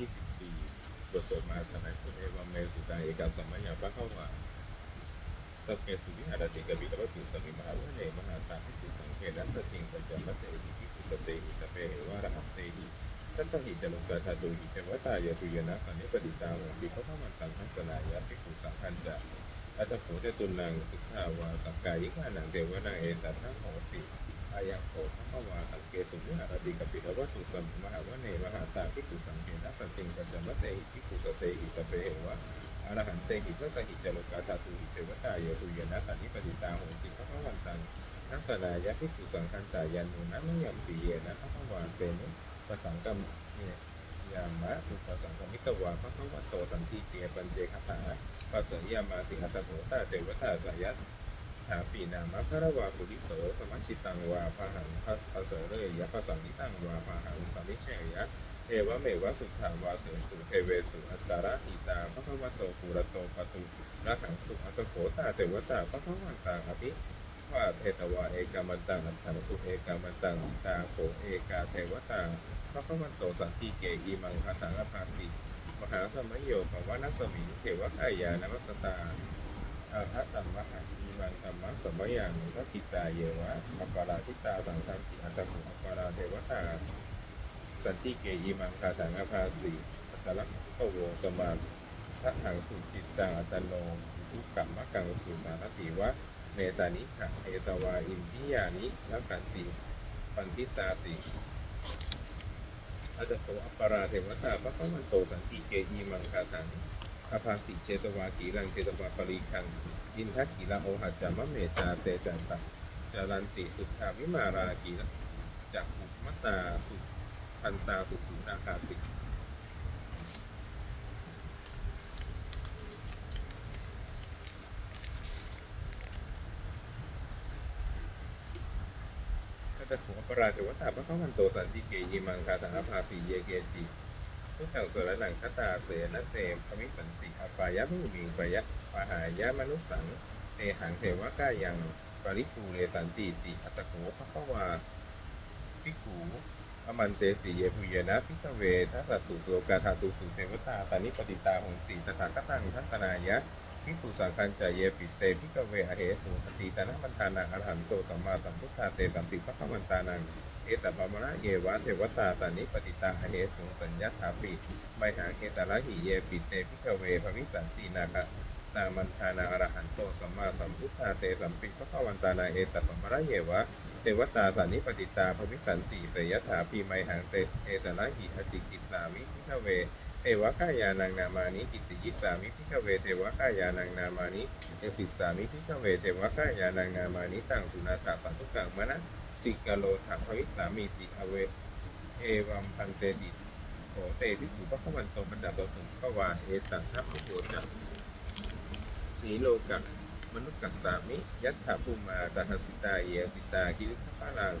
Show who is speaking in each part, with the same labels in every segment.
Speaker 1: ที่สิบสี่บทสวดมาสนัยสุเอวเมสุตังเอกาสัมมัญญาปะเข้าวาสัพเพสุวิหารติกบิลวัตถุสมิมหาวะเนมหาตาภิกขุสังเกนัสติงปัญจมัตเตหิภิกขุสเตหิสเปหิวะรหัตเตหิทัสหิจลุกาธาตุหิเทวตายะตุยนะสันนิปติตาวังบิพระมันตังทัสนายะภิกขุสังคัญจะอัตถโขเจตุนังสิกขาวาสักกายิกานังเทวนังเอตัทธะโหติ อายังโขพระขวาสังเกตุวิหารติกปิลวัตถุสัมมหาวะเนมหาตาภิกขุสังเกนัสสติงปัญจมัตเตหิภิกขุสเตหิสเปหวะอรหันเตหิพระสหิจโลกาธาตุหิเทวตายตุยนะสันนิปติตาโหติพระพวันตังทัสสนายะภิกขุสังคันตายันนุนะมยัมปีเยนะพระพวานเตนุปสังกัมเนี่ยยามะอุปสังกมิตวาพระพวันโตสันติเกปัญเจคตาปัสสยามาติหัตโหตาเทวตาสายัต ถาปีนามะพระวาปุริโตสมัชชิตังวาพาหังพัสพัสเรยะภาสังนิตังวาพาหังสัมมิเชยะเอวะเมวะสุขาวาเสสุเทเวสุอัตตาระหิตาพระควะโตปุระโตปตุระหังสุอัตโขตาเทวตาพระวันตังอภิว่าเทตวาเอกามันตังอัตถังสุเอกามันตังตาโขเอกาเทวตาพระวันโตสันติเกอีมังคาถังอภาสีมหาสมัยโยภวนัสมิเทวกายานมัสตาอาทัตตัมมหา มังธรรมะสมัยยังทักิตาเยวะอัปปาราทิตาสังฆังกิอัตมุอัปปาราเทวตาสันติเกยิมังคาถังอภาสีอัตลักษณ์โตโวสมาทัหังสุจิตตังอัตโนสุกัมมะกังสุสานติวะเนตานิขะเอตวาอินทิยานิลักขันติปันทิตาติอัตโตอัปปาราเทวตาพระพมันโตสันติเกยิมังคาถัง อภาสีเชตวากีรังเชตวาปริคังอินทักกีลาโอหัจจามะเมจาเตจันตะจารันติสุทธาวิมารากีจักขุมตาสุพันตาสุขุนาคาติข้าจะขอประราชวัตถาพระข้ามันโตสันติเกยิมังคาถังอภาสีเยเกจิ ทุกแถวสระหนังคตาเสนเตมพมิสันติอปายะมุมิงปยะปหายะมนุสังเตหังเทวะกายังปริปูเรสันติติอัตโขพระขวาพิกูอมันเตสีเยภูเยนะพิกเวทัสสตุตัวกาธาตุสุเทวตาตานิปติตาหงสีตถาคตังทัศนายะพิกุสังคัญจเยปิเตพิกเวอเหสุสติตนะมันทานังอรหันโตสัมมาสัมพุทธาเตสัมปิพระมันตานัง ตปามระเยวะเทวตาตานิปติตาอเหสุสัญญาถาปิไมหาเกตระหิเยปิเตพิกเวภวิสันตินาคะตามันทานังอรหันโตสัมมาสัมพุทธาเตสัมปิพระวันตานังเอตปามระเยวะเทวตาสันนิปติตาภวิสันติเตยถาปีไมหังเตเอตนะหิอติกิสามิพิฆเวเทวะกายานังนามานิกิติยิสามิพิฆเวเทวะกายานังนามานิเอสิสามิพิฆเวเทวะกายานังนามานิตังสุนาตาสันตุกังมะนะ สิกาโลถาภวิสามิติอเว เอวัมพันเตติโขเตพิสุพระขวันโตบรรดาตถึงขวาเอตังทัพพุโหจักสีโลกัมนุษย์กัสสามิ ยัตถาภูมาตาหสิตาเยสิตากิริขปาลัง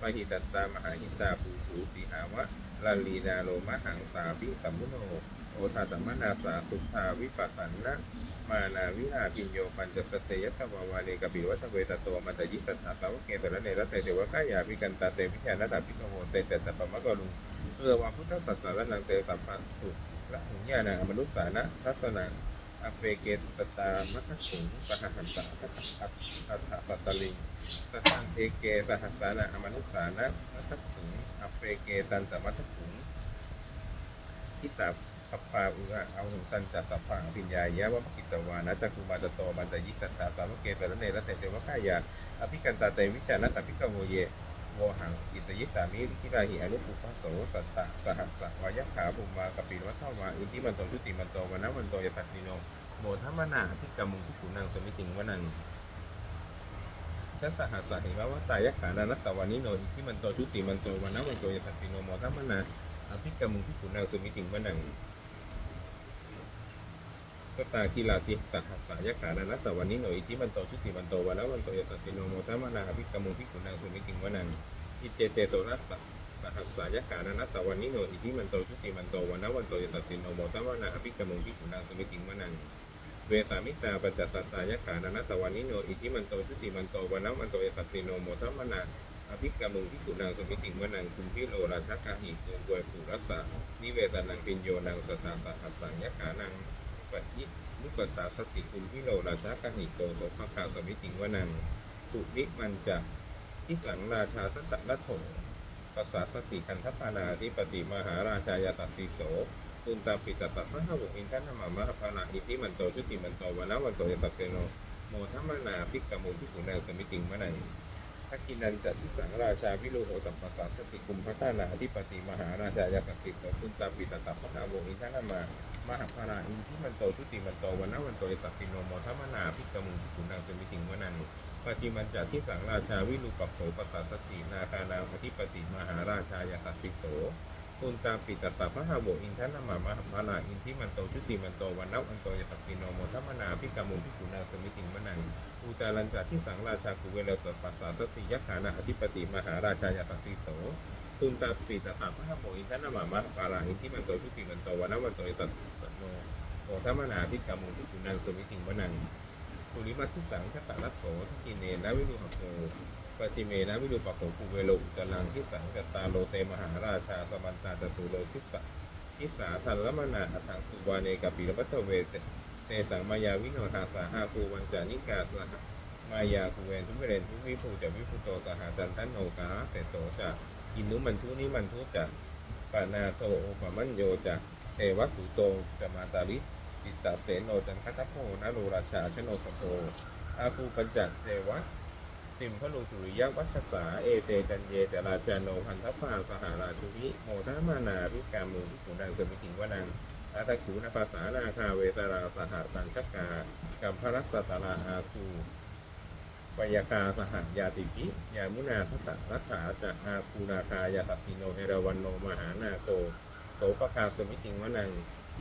Speaker 1: มหิตัตตามหาหิตาภูสูสีหาวะลาลีนาโลมะหังสาปิสัมมุโน โอทาตมนาสาสุทาวิปัสสันนะ มานาวิหาปิญโยปัญจสเตยัตวาวาเนกบิวัตเวตโตมันตยิสัทธาสาวกเกตระเนรเตเทวกายาพิกันตาเตวิชานาตาพิโกโหเตเตตปะมะกลุงเสือวาพุทธศาสนานังเตสัมปันตุละหุญญาณังอมนุสสานะทัสนังอเปเกตปตามัคคุงสหหันตาทัตอัตอัตถปัตตลิงสหังเอเกสหัสสานะอมนุสสานะมัคคุงอเปเกตันตมัคคุงทิตา ปปาอุระเอาหุตันจัสสะพังปิญญายะวะมกิตวานะจักคุมาตโตบันตยิสัตตาสามเกตระเนระเตเทวะกายาอภิกันตาเตวิจานะตภิกโวเยโวหังอิตยิสามิลิกิราหิอนุปุปะโสสัตตะสหัสสะวายะขาภูมมากปิวัฏทวาอินทิมันโตชุติมันโตวนะมันโตยตัสสิโนโมทัมนาพิกามุงพิขุนังสมิติงวนังชสหัสสะหิมะวะตายะขานานัตตวานิโนอิทิมันโตชุติมันโตวนะมันโตยสัสสิโนโมทัมนาอภิกามุงพิขุนังสมิติงวนัง สตากิลาติสหัสสะยะขานานัตตวานิโนอิทิมันโตชุติมันโตวันะมันโตยสัสสิโนโมทัมนาภิกามุงพิขุนังสุมิติงวนังอิเจเตโตนัสสะสหัสสะยะขานานัตตวานิโนอิทิมันโตชุติมันโตวันะมันโตยสัสสิโนโมทัมนาภิกามุงพิขุนังสุมิติงวนังเวสามิตาปัจจสัตตายะขานานัตตวานิโนอิทิมันโตชุติมันโตวันะมันโตเอสัสสิโนโมทัมมนาอภิกรรมุงพิกุนางสมิติงวนังคุมพิโลราชกาหิโกกวยผูรัสสะนิเวศนังปิญโยนังสตาสหัสสังยกานัง ปะยิมุกสาสติคุมพิโลราชกาหิโกโสภคาสมิติงวนังตุนิมันจะทิสังราชาสตะรัตโถภาษาสติคันทปานาธิปติมหาราชายาตัสสิโสตุนตาปิตตัพหะบุอินทนามามะพานาอิทิมันโตชุติมันโตวนาวันโตยตัสเตโนโมทัมมนาพิกกมุพิกุณาสมิติงมะนัง ทักกินันจัทิสังราชาวิโลโหตัมปะสาสติกุมพัฒนาอธิปติมหาราชายาตัสสิโสตุนตาปิตตัพพะหะบุอินทนามามหาพาราอินทิมันโตทุติมันโตวันาวันโตอิสัพพิโนโมทัมมนาพิกมุพิกุณาสมิติงมะนังปฏิมันจัที่สังราชาวิลูปัปโสปัสาสตินาคานาอธิปติมหาราชายาตัสสิโส ตุนตาปิตตสสะพะหาโบอินทนามามะมานาอินทิมันโตชุติมันโตวันนับอันโตยตัสสิโนโมทัมมนาพิกามุพิกุณาสมิติงมะนังอุตาลันจาที่สังราชากุเวเลตปัสสาสติยักขานาอธิปติมหาราชายตัสสิโสตุนตาปิตตสสะพะหาโบอินทนามามะปาราอินทิมันโตชุติมันโตวันนับอันโตยตัสสิโนโมทัมมนาพิกามุพิกุณาสมิติงมะนังปุริมัตถิสังคตาลัตโถทักกิเนนะวิรุหโต ปฏิเมนะวิรุปะโขภูเวโลอุตลังทิสังกตาโลเตมหาราชาสมันตาจตุโลทิสะทิสาทันละมนาอัถังสุวาเนกปิรปัตตเวเตเตสังมายาวิโนทาสาอาภูวันจานิกาสหมายาภูเวนทุเรนทุวิภูจะวิภูโตสหจันทันโนกาเตโตจะอินุมันทุนิมันทุจะปานาโตโอปมัญโยจะเทวสุโตจะมาตาลิจิตตเสโนจันคัตโพนาโรราชาชโนสโตอาภูปัญจเจวะ ติมพลุสุริยวัชสาเอเตจันเยจราจาโนพันธพาสหราชุวิโมทามานาพิกามุพิขุนังสมิถิงวนังอาตะขูนภาษานาคาเวตราสหตังชักกากัมพรัสสตาราอาคูปยากาสหัสยาติกิยามุนาทัตตะรัฐาจะอาคูนาคายาตัสิโนเอรวันโนมหานาโกโสปคาสมิถิงวนัง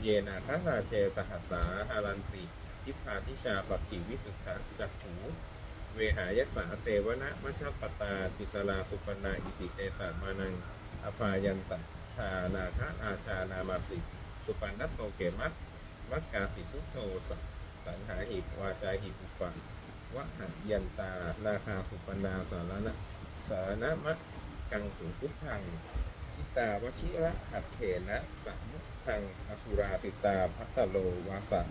Speaker 1: เยนาคาราเชสหัสสาหารันติทิพาทิชาปักกิวิสุทธะจักขู เวหายสาเตวนะมัชฌปตาจิตลาสุปนาอิติเตสามานังอภายันตชานาคะอาชานามาสิ สุปันนัตโตเกมัตวักกาสิทุโตสสังหาหิปวาจาหิปุปังวะหัยันตานาคาสุปนาสารณะสารณะมะกังสุพุทธังชิตาวชิระหัตเถนะสัมมุทังอสุราติตาพัตโลวาสะ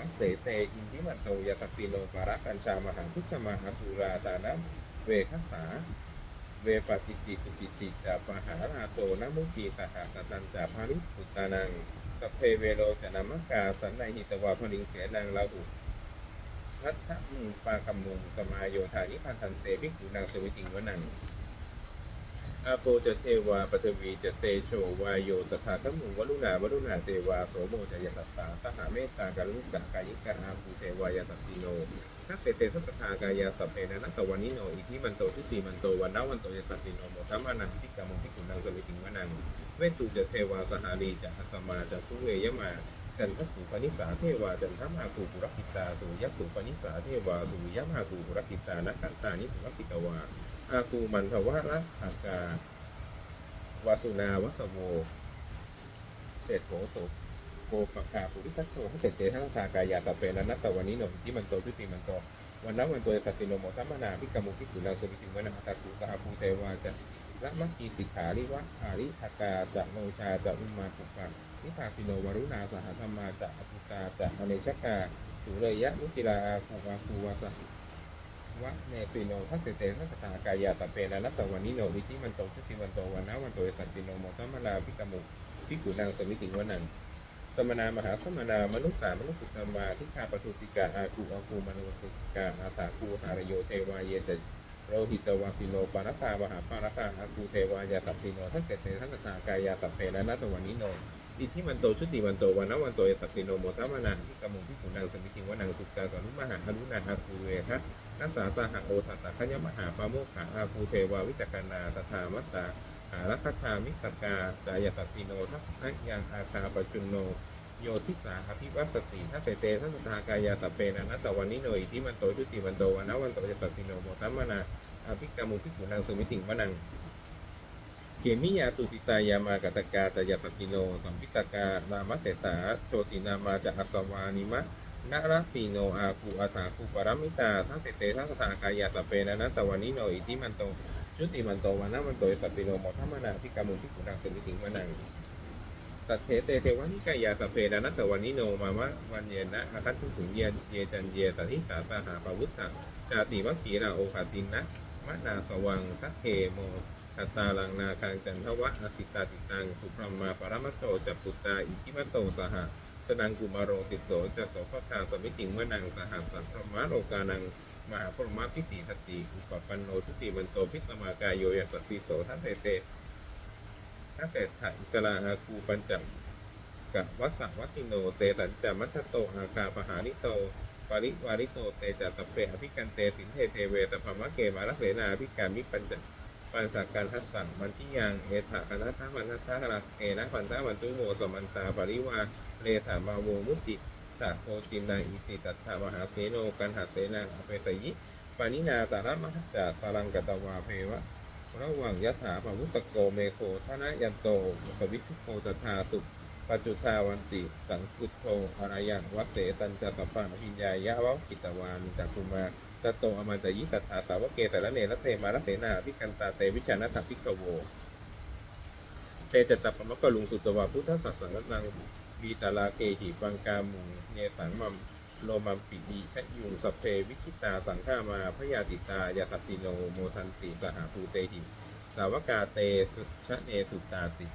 Speaker 1: วัสเสเตอินทิมันโตยาสสิโนปาระกัญชามหังพุทธมาหาสุราตานะเวคัสสาเวปฏิติสุจิติจาปหาราโตนะมุกีสหสตันจาภาริปุตานังสพเพเวโรจนามกาสันในหิตวาพลิงเสนังลาหุพัทธมุปาคัมมุงสมายโยธานิพันธันเตภิกขุนางสวิติงวนัง อาโปจะเทวาปฐวีจะเตโชวายโยตถาคมุงวรุณาวรุณาเทวาโสโมจะยตัสสาตหาเมตตาการลุกกะกายิกะอาภูเทวายตัสสิโนทัสเสเตทัสสทากายาสัพเพนะนัตวันนิโนอิทิมันโตทุติมันโตวันนาวันโตยสัสสิโนโมทัมมานังทิกามุทิกุนังสมิติงวนังเวตุจะเทวาสหารีจะอสมาจะทุเวยมา จันทสุปนิสาเทวาจันทมาภูปุรกิตาสุยสุปนิสาเทวาสุยมาภูปุรกิตานักันตานิสุรกิตวาอาคูมันทวะระหากาวาสุนาวสโวเศษโผสุโกปะกาปุริสัตโตให้เสร็จเตทั้งทากายาตะเปนะนัตตวันนี้หนที่มันโตทุติมันโตวันนั้นวันโตสัสสิโนโมทัมมนาพิกามุพิกุนาสุวิติวันะตาคุสหภูเทวาจะละมัคคีสิกขาริวะอาริทากาจะโนชาจะอุมาปุปัง นิพาสิโนวรุณาสหธรรมาจะอภุตาจะอเนชกาสุเรยะมุจิลาอาคูวาคูวาสวะเนสิโนทัสเตทัสสตากายาสัเพนะนัตตวันนิโนวิธิมันโตชุติมันโตวันนะวันโตสัสสิโนโมทัมมาลาพิกามุพิกุนางสมิติวนังสมนามหาสมนามนุษสามนุสุธรรมาทิคาปทุสิกาอาคูอาคูมนุสิกาอาตาคูหารโยเทวาเยจโรหิตวาสิโนปารตามหาปารตาอาคูเทวายาสัพสิโนทัสเสเตทัสตากายาสัเพนะนัตตวันนิโน อิทิมันโตชุติมันโตวันนวันโตยสัสสิโนโมทัมมานาพิกมุพิกุนางสมิติวนังสุกาสานุมหาอนุนาอาคูเวทะนัสสาสหโอทัตตะขยมหาปาโมขาอาภูเทวาวิจกนาตถามัตตาหารัคชามิสกาจายสัสสิโนทัพะยังอาคาปจุนโนโยทิสาอภิวัสติทัสเตทัสสทากายาสเปนะนัตวันนิโนอิทิมันโตชุติมันโตวันนวันโตยสัสสิโนโมทัมมนาอภิกามุพิกุนังสมิติงวนัง เขมิยาตุติตายามากตกาตยาสัสสิโนสัมพิตกา นามเสตาโชตินามาจะอัสวานิมะนรติโนอาภูอาตาภูปรมิตาทั้งเตเตทั้งสากายาสเปนะนัตตวันนิโนอิทิมันโตชุติมันโตวันนามันโตสัตติโนโมทัมมนาพิกามุพิกุณังสมิติงวนังสัตเทเตเทวานิกายาสเพดานัตตวันนิโนมามะวันเยนะอาคัตทุขุงเยนเยจันเยสัทิสาสาหาปวุตตะจาติวัคคีนาโอคาตินนะมะนาสวังทัคเคโม คตาลังนาคังจันทวะอสิตาติตังสุพรมาปรมัตโตจัปปุตตาอิทิมัตโตสหะสนังกุมารโรติโสจะโสภทาสมิติงวนังสหัสสัพพมะโลกานังมหาปรมพิติทติอุปปันโนทุติมันโตพิสมากายโยยัสสีโสทัเตเตทัเศรษฐอิกลาอาคูปัญจกับวัสสวัตติโนเตสัญจามัชโตอาคาปหานิโตปริวาริโตเตจัสเปอภิกันเตสินเทเทเวสพมะเกมาลเสนาภิการมิปัญจ ปัญสักการทัสสังมันทิยังเอถาคณะทามันทัสสะระเอนะพันธะมันตุโมสมันตาปริวาเลถามาโวมุติสาโคจินนาอิติตัตถามหาเสโนกันหาเสนาอเปสยิปานินาสารมหัจจาตารังกตวาเพวะระหว่างยถาภวุสโกเมโคทนะยันโตสวิทุโคตถาสุปัจจุทาวันติ สังกุตโทอารยังวัตเสตันจะสัพพะหินยายะวะกิตวานจักุมา ตโตอมันตยิสัทธาสาวกเกสารเนรเทมาลเสนาพิกันตาเตวิชานาถพิกโวเตจตัปมะกะลุงสุตวาพุทธสัสสนังบีตาลาเกหิปังกามุงเนสังมัมโลมัมปิีชะยุงสเพวิคิตาสังฆามาพยาติตายาสัสิโนโมทันติสหภูเตหิสาวกาเตสุชะเนสุตาติ